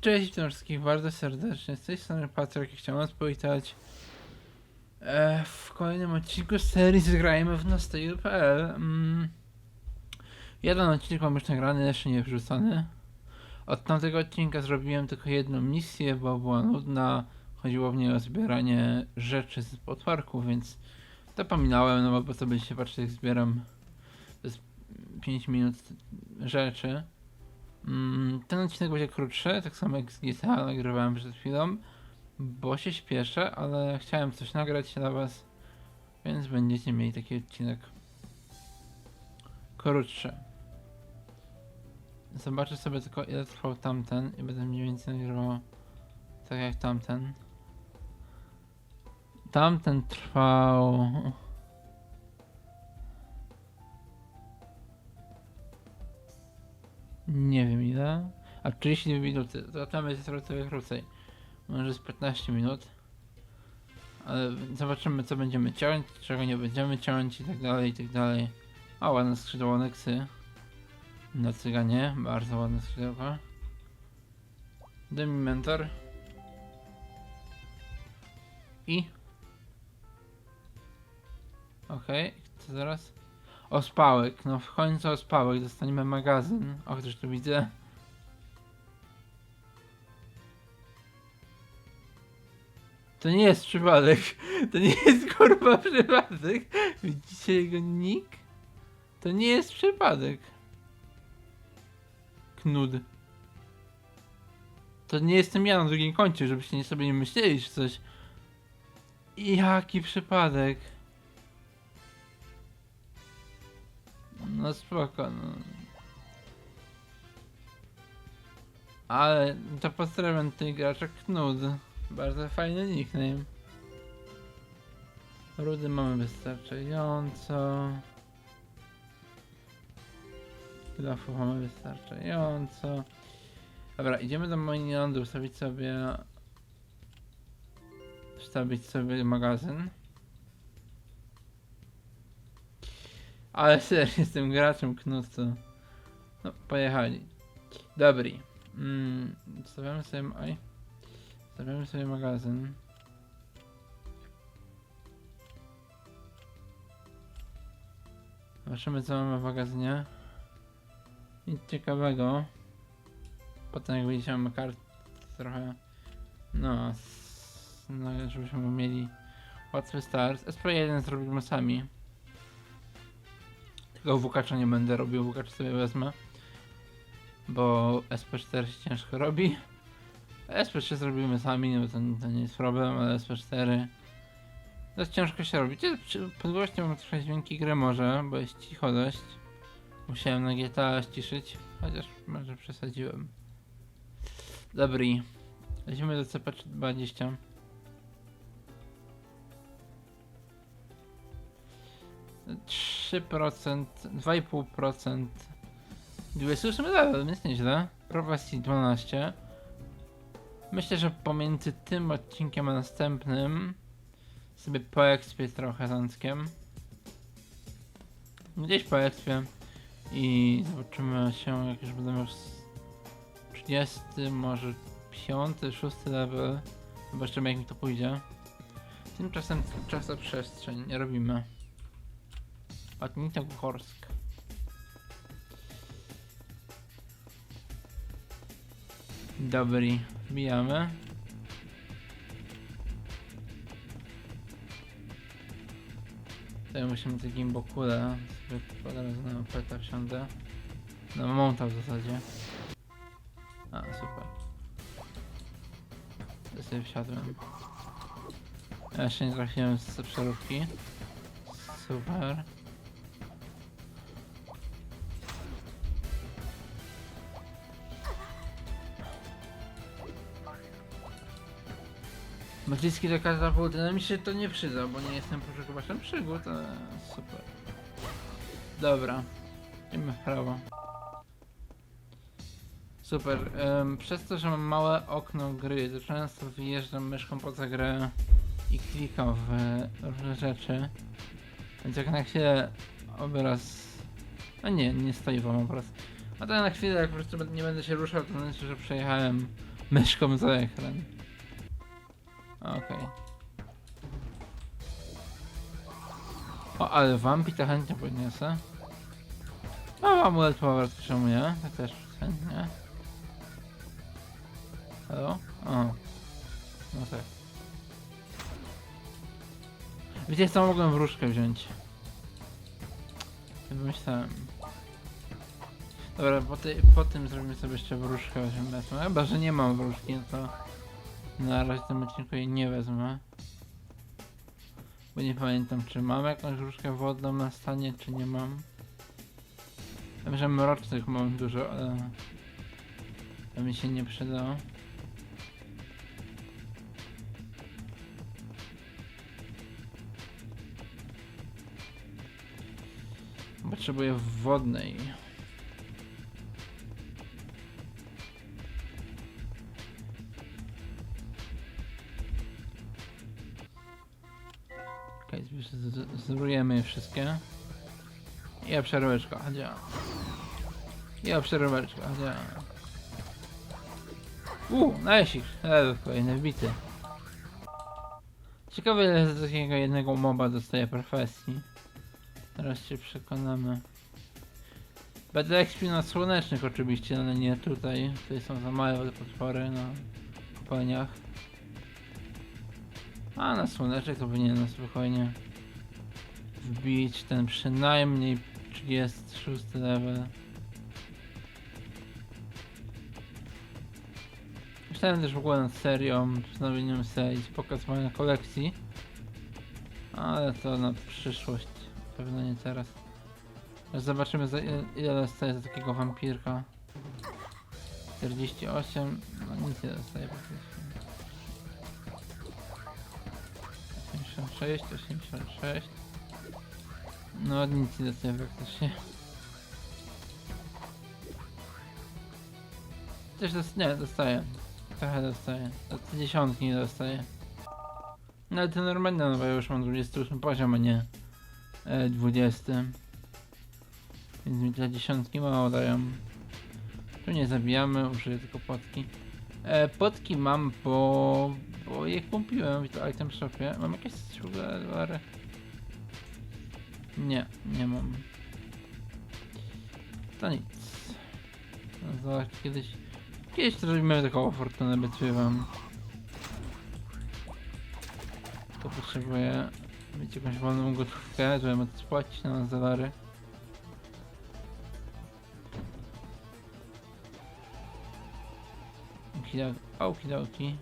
Cześć, witam wszystkich bardzo serdecznie. Z tej strony Patryk chciałem was powitać e, w kolejnym odcinku serii Zgrajmy w Nostale.pl. Mm. Jeden odcinek mam już nagrany, jeszcze nie wrzucony. Od tamtego odcinka zrobiłem tylko jedną misję, bo była nudna. Chodziło w niej o zbieranie rzeczy z potworków, więc to pominąłem, no bo po co byście patrzeć jak zbieram przez 5 minut rzeczy. Mm, Ten odcinek będzie krótszy, tak samo jak z GTA nagrywałem przed chwilą, bo się śpieszę, ale chciałem coś nagrać dla was, więc będziecie mieli taki odcinek krótszy. Zobaczę sobie tylko ile trwał tamten i będę mniej więcej nagrywał tak jak tamten. Tamten trwał... Nie wiem ile. A 32 minuty. Tam będzie trochę krócej. Może z 15 minut. Ale zobaczymy co będziemy ciąć, czego nie będziemy ciąć i tak dalej, i tak dalej. A ładne skrzydło Nexy. Na cyganie. Bardzo ładne skrzydełko. Demi mentor. I. Okej, co teraz? Ospałek, no w końcu ospałek, dostaniemy magazyn. O, ktoś tu widzę. To nie jest przypadek. To nie jest kurwa przypadek. Widzicie jego nick? To nie jest przypadek. Knud. To nie jestem ja na drugim końcu, żebyście nie sobie nie myśleli, czy coś. Jaki przypadek. No spoko, no. Ale to pozdrawiam tej gracza Knud. Bardzo fajny nickname. Rudy mamy wystarczająco. Kilofów mamy wystarczająco. Dobra, idziemy do Mainlandu ustawić sobie... Wstawić sobie magazyn. Ale serio, jestem graczem Knut, to... No, pojechali. Dobry. Mm, stawiamy sobie... Oj. Stawiamy sobie magazyn. Zobaczymy co mamy w magazynie. Nic ciekawego. Potem jak widzicie mamy kart trochę... No, no żebyśmy mieli łatwy start. SP1 zrobimy sami. Tylko WK nie będę robił, WK sobie wezmę. Bo SP4 się ciężko robi. SP3 zrobimy sami, bo to, to nie jest problem, ale SP4 dość ciężko się robi. Pod głośnią trochę dźwięki gry może, bo jest cicho dość. Musiałem na GTA ściszyć, chociaż może przesadziłem. Dobry. Lecimy do CP20. Trzy procent, 2,5%. 28 level, więc nieźle. Prophecy 12. Myślę, że pomiędzy tym odcinkiem a następnym sobie poekspię trochę z Anckiem. Gdzieś poekspię i zobaczymy się jak już będę s- 30, może 5, 6 level. Zobaczymy jak mi to pójdzie. Tymczasem czasoprzestrzeń nie robimy. Odnica Górsk. Dobry, wbijamy. Tutaj musimy te gimbokule sobie od razu na peta wsiądę. Na monta w zasadzie. A, super. Ja sobie wsiadłem. Ja jeszcze nie trafiłem z przeróbki. Super. Magiczki do no mi się to nie przyda, bo nie jestem poszukiwaczem przygód, ale super. Dobra, idziemy w prawo. Super, em, przez to, że mam małe okno gry, to często wyjeżdżam myszką poza grę i klikam w różne rzeczy. Więc jak na chwilę obraz... A nie, nie stoi wam obraz. A to na chwilę, jak po prostu nie będę się ruszał, to znaczy, że przejechałem myszką za ekran. Okej. O, ale wampi to chętnie podniosę. O, amulet power czemu nie? Tak też chętnie. Halo? O. No tak. Wiecie co, mogłem wróżkę wziąć. Myślałem. Dobra, po, ty, po tym zrobimy sobie jeszcze wróżkę. Chyba, że nie mam wróżki, no to na razie tym odcinku jej nie wezmę. Bo nie pamiętam, czy mam jakąś wróżkę wodną na stanie, czy nie mam. Wiem, że mrocznych mam dużo, ale to mi się nie przydało. Potrzebuję wodnej. Okej, okay, zrujemy je wszystkie. I obszerweczka, działa. I obszerweczka, działa. Uuu, najsik, level kolejny wbity. Ciekawe ile z takiego jednego moba dostaje profesji. Teraz się przekonamy. Będę ekspił na słonecznych oczywiście, ale nie tutaj. Tutaj są za małe potwory na kopalniach. A na słoneczek to powinienem spokojnie wbić ten przynajmniej 36 level. Myślałem też w ogóle nad serią, wznowieniem serii, pokazywania kolekcji. Ale to na przyszłość. Pewno nie teraz. Zobaczymy za ile, ile dostaje za takiego wampirka. 48, no nic nie dostaje praktycznie. 86, 86. No nic nie dostaje praktycznie. Też dos nie, dostaje. Trochę dostaje. Do dziesiątki nie dostaje. No ale to normalne, no bo ja już mam 28 poziom, a nie e, 20. Więc mi te dziesiątki mało dają. Tu nie zabijamy, użyję tylko potki. E, potki mam, bo, bo je kupiłem w item shopie. Mam jakieś dolary? Nie, nie mam. To nic. Zobacz, kiedyś... Kiedyś zrobimy taką fortunę bitwy wam. To potrzebuję mieć jakąś wolną gotówkę, żeby móc spłacić na. Okidok- Okidoki.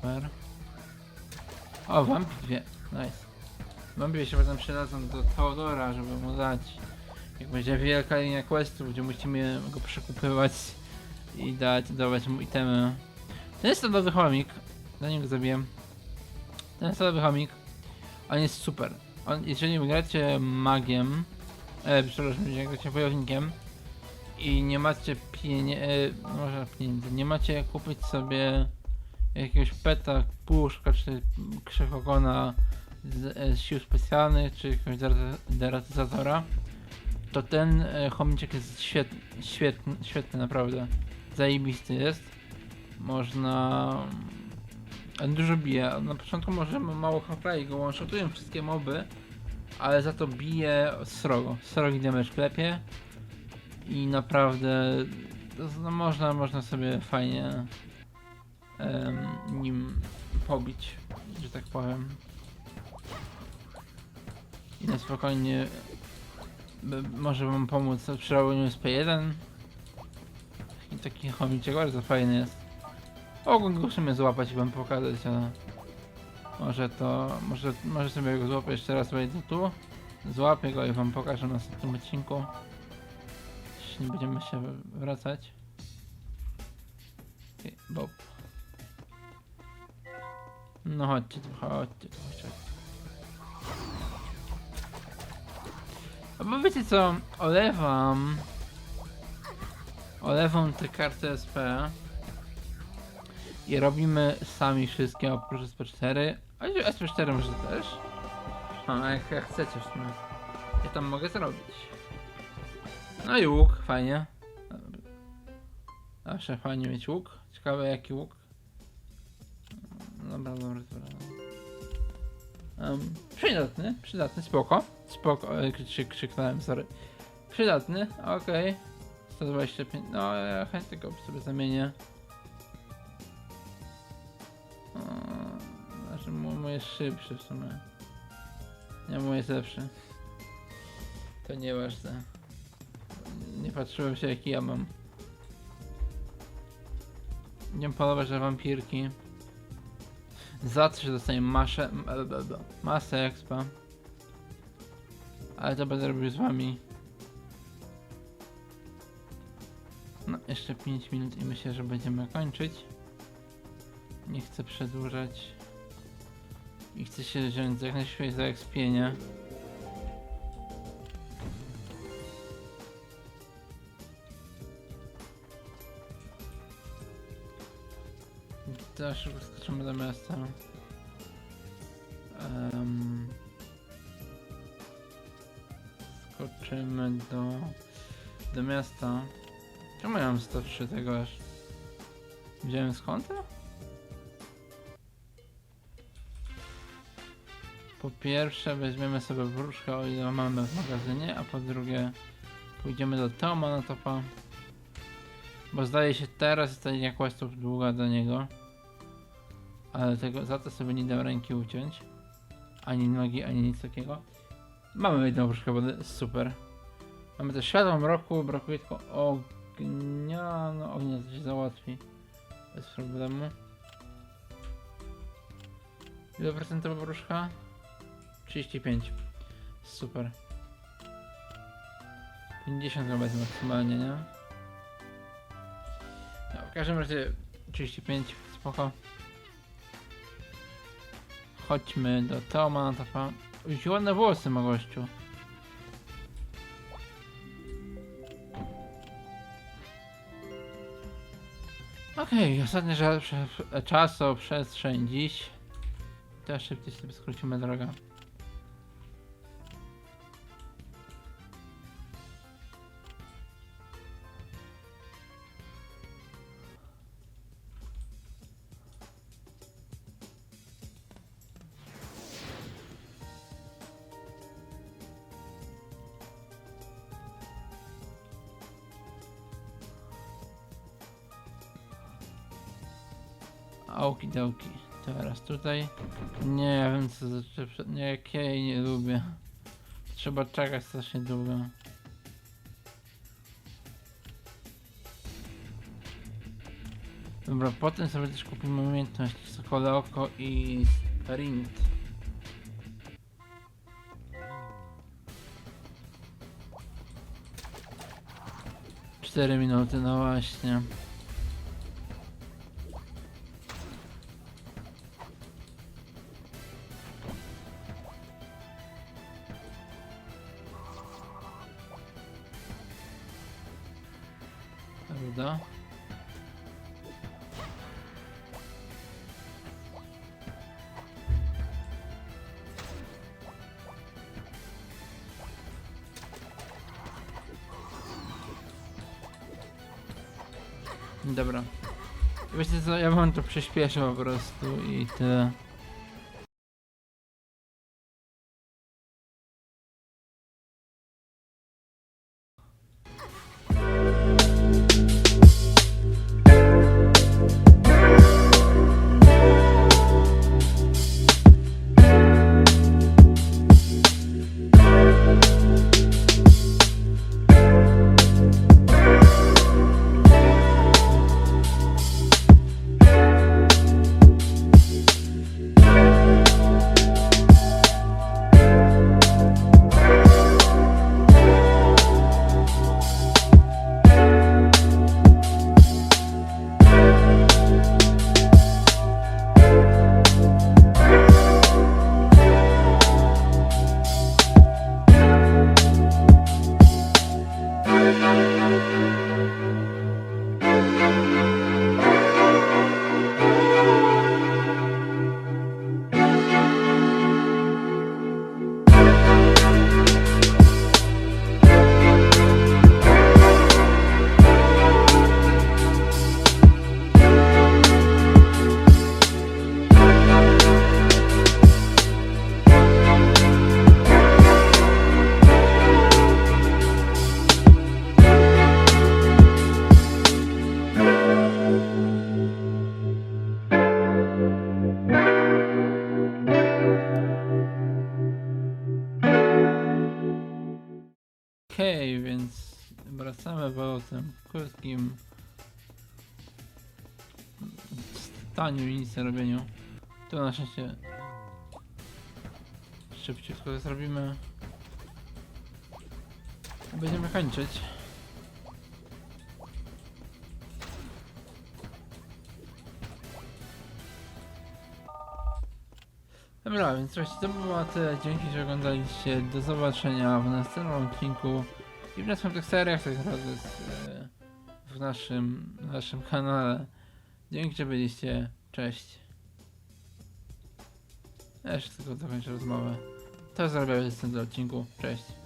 Super. O, wampir dwie. Nice. Wampir się potem przydadzą do Teodora, żeby mu dać. Jak będzie wielka linia questów, gdzie musimy go przekupywać i dać, dawać mu itemy. Ten jest standardowy chomik. Zanim go zabiję. Ten standardowy chomik. On jest super. On, jeżeli gracie magiem, e, przepraszam, jeżeli gracie wojownikiem i nie macie pieniędzy, e, może pieniędzy, nie macie kupić sobie jakiegoś peta, puszka czy krzechogona z, z sił specjalnych, czy jakiegoś dera- deratyzatora, to ten e, chomiczek jest świetny, świetny, świetny naprawdę. Zajebisty jest. Można... Dużo bije. Na początku może ma mało i go one-shotują wszystkie moby, ale za to bije srogo. Srogi damage klepie i naprawdę no, można, można sobie fajnie nim pobić, że tak powiem. I na spokojnie może wam pomóc w przerobieniu SP1. I taki chomiczek bardzo fajny jest. Mogłem go sumie złapać i wam pokazać, ale może to, może, może sobie go złapię jeszcze raz, wejdę tu. Złapię go i wam pokażę na następnym odcinku. Jeśli nie będziemy się wracać. Okej, Bob. No chodźcie tu, chodźcie tu, chodźcie. A bo wiecie co, olewam olewam te karty SP i robimy sami wszystkie oprócz SP4 a SP4 może też a jak, jak chcecie w sumie Ja tam mogę zrobić. No i łuk, fajnie. Zawsze fajnie mieć łuk. Ciekawe jaki łuk. Dobra, dobra. Um, przydatny, przydatny, spoko. Spoko, e, krzyk, krzyknąłem, sorry. Przydatny, okej. 125, no ja chętnie go sobie zamienię. O, Znaczy mój, jest szybszy w sumie. Nie, mój jest lepszy. To nieważne. Nie patrzyłem się jaki ja mam. Idziemy polować na wampirki. Za to, że dostaniemy maszę, m- e, b- b- masę expa. Ale to będę robił z wami. No, jeszcze 5 minut i myślę, że będziemy kończyć. Nie chcę przedłużać. I chcę się wziąć jak najszybciej za ekspienie. Teraz szybko skoczymy do miasta. Em, skoczymy do, do miasta. Czemu ja mam 103 tego aż? Wziąłem konta? Po pierwsze weźmiemy sobie wróżkę o ile mamy w magazynie, a po drugie pójdziemy do Toma na topa. Bo zdaje się teraz jest ta linia długa do niego. Ale tego, za to sobie nie dam ręki uciąć. Ani nogi, ani nic takiego. Mamy jedną wróżkę wody, super. Mamy też światło mroku, brakuje tylko ognia. No ognia to się załatwi. Bez problemu. Ile procentowa wróżka? 35. Super. 50 chyba jest maksymalnie, nie? No, w każdym razie 35, spoko. Chodźmy do Toma, topa. Już ładne włosy ma gościu. Okej, ostatni żal prze, czasu, przestrzeń dziś. Teraz szybciej sobie skrócimy drogę. Okidoki. Teraz tutaj. Nie wiem co za Nie, jak ja jej nie lubię. Trzeba czekać strasznie długo. Dobra, potem sobie też kupimy umiejętność Sokole Oko i Sprint. Cztery minuty, no właśnie. Dobra. Wiecie co, ja wam to przyspieszę po prostu i tyle. Wracamy powrotem krótkim staniu i nic nie robieniu. To na szczęście szybciutko zrobimy. Będziemy kończyć. Dobra, więc słuchajcie, to było tyle. Dzięki, że oglądaliście. Do zobaczenia w następnym odcinku i w następnych seriach tak naprawdę z, e, w naszym, naszym kanale. Dzięki, że byliście. Cześć. Ja jeszcze tylko dokończę rozmowę. To zrobię w następnym odcinku. Cześć.